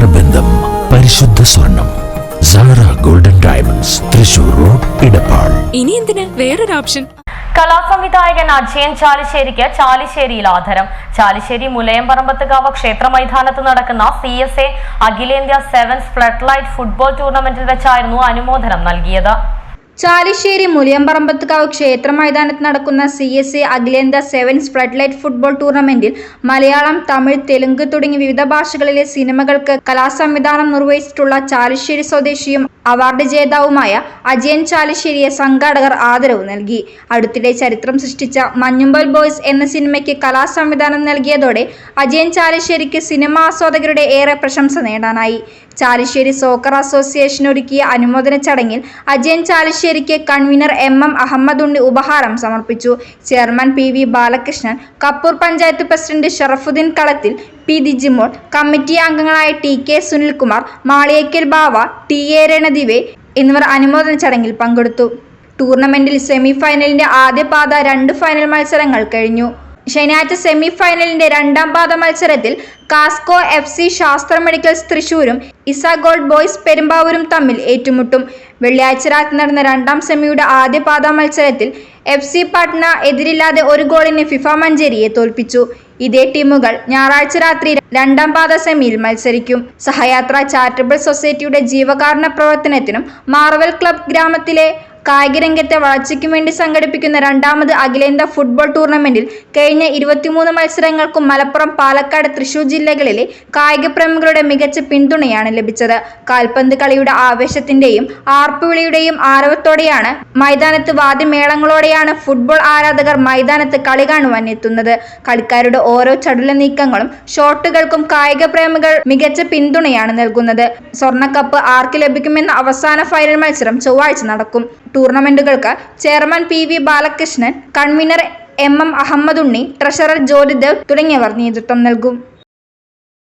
നേത്രബന്ധം പരിശുദ്ധ സ്വർണം. Sara golden diamonds Thrissur road Edappal. ഇനി എന്തിന്? വേറൊരു ഓപ്ഷൻ. കലാസംവിധായകൻ അജയൻ ചാലിശ്ശേരിക്ക് ചാലിശ്ശേരിയിൽ ആദരം. ചാലിശ്ശേരി മുലയംപറമ്പത്തുകാവ് ക്ഷേത്ര മൈതാനത്ത് നടക്കുന്ന സി എസ് എ അഖിലേന്ത്യാ സെവൻസ് ഫ്ലഡ് ലൈറ്റ് ഫുട്ബോൾ ടൂർണമെന്റിൽ വെച്ചായിരുന്നു അനുമോദനം നൽകിയത്. ചാലിശ്ശേരി മുലിയമ്പറമ്പത്തുകാവ് ക്ഷേത്ര മൈതാനത്ത് നടക്കുന്ന സി എസ് എ അഖിലേന്ത്യാ സെവൻസ് ലൈറ്റ് ഫുട്ബോൾ ടൂർണമെന്റിൽ മലയാളം തമിഴ് തെലുങ്ക് തുടങ്ങി വിവിധ ഭാഷകളിലെ സിനിമകൾക്ക് കലാസംവിധാനം നിർവഹിച്ചിട്ടുള്ള ചാലിശ്ശേരി സ്വദേശിയും അവാർഡ് ജേതാവുമായ അജയൻ ചാലിശ്ശേരിയെ സംഘാടകർ ആദരവ് നൽകി. അടുത്തിടെ ചരിത്രം സൃഷ്ടിച്ച മഞ്ഞുമ്പൽ ബോയ്സ് എന്ന സിനിമയ്ക്ക് കലാസംവിധാനം നൽകിയതോടെ അജയൻ ചാലിശ്ശേരിക്ക് സിനിമാ ആസ്വാദകരുടെ ഏറെ പ്രശംസ നേടാനായി. ചാലിശ്ശേരി സോക്കർ അസോസിയേഷൻ ഒരുക്കിയ അനുമോദന ചടങ്ങിൽ Ajayan ചാലിശ്ശേരിക്ക് convener M M Ahammed Unni ഉപഹാരം സമർപ്പിച്ചു. Chairman P V Balakrishnan Kappur panchayat president Sharafudheen Kalathil P Dijimol committee അംഗങ്ങളായ T K Sunilkumar Maliyekkal Bava T A Ranadive എന്നിവർ അനുമോദന ചടങ്ങിൽ പങ്കെടുത്തു. ടൂർണമെന്റിൽ സെമി ഫൈനലിന്റെ ആദ്യ പാത രണ്ട് ഫൈനൽ മത്സരങ്ങൾ കഴിഞ്ഞു. ശനിയാഴ്ച സെമി ഫൈനലിന്റെ രണ്ടാം പാദ മത്സരത്തിൽ Kasco F C Sasthra medicals തൃശൂരും Isa gold boys പെരുമ്പാവൂരും തമ്മിൽ ഏറ്റുമുട്ടും. വെള്ളിയാഴ്ച രാത്രി നടന്ന രണ്ടാം സെമിയുടെ ആദ്യ പാദ മത്സരത്തിൽ എഫ് സി പാട്ന എതിരില്ലാതെ ഒരു ഗോളിന് ഫിഫ മഞ്ചേരിയെ തോൽപ്പിച്ചു. ഇതേ ടീമുകൾ ഞായറാഴ്ച രാത്രി രണ്ടാം പാദ സെമിയിൽ മത്സരിക്കും. സഹയാത്ര ചാരിറ്റബിൾ സൊസൈറ്റിയുടെ ജീവകാരുണ്യ പ്രവർത്തനത്തിനും മാർവൽ ക്ലബ് ഗ്രാമത്തിലെ കായികരംഗത്തെ വളർച്ചയ്ക്കും വേണ്ടി സംഘടിപ്പിക്കുന്ന രണ്ടാമത് അഖിലേന്ത്യാ ഫുട്ബോൾ ടൂർണമെന്റിൽ കഴിഞ്ഞ ഇരുപത്തിമൂന്ന് മത്സരങ്ങൾക്കും മലപ്പുറം പാലക്കാട് തൃശൂർ ജില്ലകളിലെ കായിക പ്രമുഖരുടെ മികച്ച പിന്തുണയാണ് ലഭിച്ചത്. കാൽപന്ത് കളിയുടെ ആവേശത്തിന്റെയും ആർപ്പുവിളിയുടെയും ആരവത്തോടെയാണ് മൈതാനത്ത് വാദ്യമേളങ്ങളോടെയാണ് ഫുട്ബോൾ ആരാധകർ മൈതാനത്ത് കളി കാണുവാൻ എത്തുന്നത്. കളിക്കാരുടെ ഓരോ ചടുല നീക്കങ്ങളും ഷോട്ടുകൾക്കും കായിക പ്രേമികൾ മികച്ച പിന്തുണയാണ് നൽകുന്നത്. സ്വർണക്കപ്പ് ആർക്ക് ലഭിക്കുമെന്ന അവസാന ഫൈനൽ മത്സരം ചൊവ്വാഴ്ച നടക്കും. ടൂർണമെന്റുകൾക്ക് chairman P V Balakrishnan convener M M Ahammed Unni treasurer Jolidev തുടങ്ങിയവർ നേതൃത്വം നൽകും.